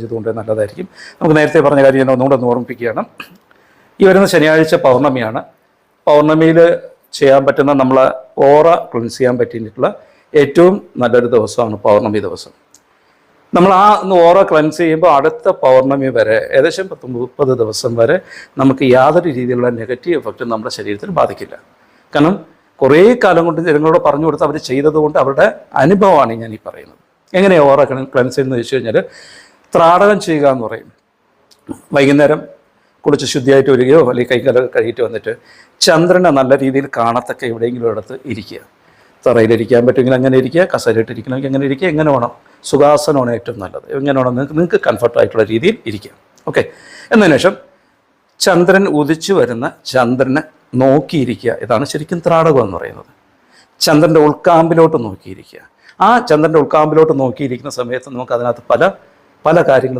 ചെയ്തുകൊണ്ട് നല്ലതായിരിക്കും. നമുക്ക് നേരത്തെ പറഞ്ഞ കാര്യം ഞാൻ ഒന്നുകൂടെ ഒന്ന് ഓർമ്മിപ്പിക്കുകയാണ്. ഈ വരുന്ന ശനിയാഴ്ച പൗർണമിയാണ്. പൗർണമിയിൽ ചെയ്യാൻ പറ്റുന്ന നമ്മളെ ഓറ ക്ലിൻസ് ചെയ്യാൻ പറ്റിയിട്ടുള്ള ഏറ്റവും നല്ലൊരു ദിവസമാണ് പൗർണമി ദിവസം. നമ്മൾ ആ ഓറ ക്ലൻസ് ചെയ്യുമ്പോൾ അടുത്ത പൗർണമി വരെ ഏകദേശം പത്ത് മുപ്പത് ദിവസം വരെ നമുക്ക് യാതൊരു രീതിയിലുള്ള നെഗറ്റീവ് എഫക്റ്റും നമ്മുടെ ശരീരത്തിൽ ബാധിക്കില്ല. കാരണം കുറേ കാലം കൊണ്ട് ജനങ്ങളോട് പറഞ്ഞു കൊടുത്ത് അവർ ചെയ്തതുകൊണ്ട് അവരുടെ അനുഭവമാണ് ഞാൻ ഈ പറയുന്നത്. എങ്ങനെയാണ് ഓറ ക്ലൻസ് ചെയ്യുന്നത് ചോദിച്ചു കഴിഞ്ഞാൽ ത്രാടകം ചെയ്യുക എന്ന് പറയും. വൈകുന്നേരം കുളിച്ച് ശുദ്ധിയായിട്ട് വരികയോ അല്ലെങ്കിൽ കൈകാലൊക്കെ കഴുകിയിട്ട് വന്നിട്ട് ചന്ദ്രനെ നല്ല രീതിയിൽ കാണത്തക്ക എവിടെയെങ്കിലും ഇടത്ത് ഇരിക്കുക. തറയിലിരിക്കാൻ പറ്റുമെങ്കിൽ അങ്ങനെ ഇരിക്കുക കസേരയിട്ടിരിക്കണമെങ്കിൽ അങ്ങനെ ഇരിക്കുക എങ്ങനെ വേണം. സുഖാസനമാണ് ഏറ്റവും നല്ലത്. എങ്ങനെ വേണം നിങ്ങൾക്ക് നിങ്ങൾക്ക് കംഫർട്ടായിട്ടുള്ള രീതിയിൽ ഇരിക്കുക. ഓക്കെ എന്നതിന് ശേഷം ചന്ദ്രൻ ഉദിച്ചു വരുന്ന ചന്ദ്രനെ നോക്കിയിരിക്കുക. ഇതാണ് ശരിക്കും ത്രാടകം എന്ന് പറയുന്നത്. ചന്ദ്രന്റെ ഉൾക്കാമ്പിലോട്ട് നോക്കിയിരിക്കുക. ആ ചന്ദ്രന്റെ ഉൾക്കാമ്പിലോട്ട് നോക്കിയിരിക്കുന്ന സമയത്ത് നമുക്ക് അതിനകത്ത് പല പല കാര്യങ്ങളും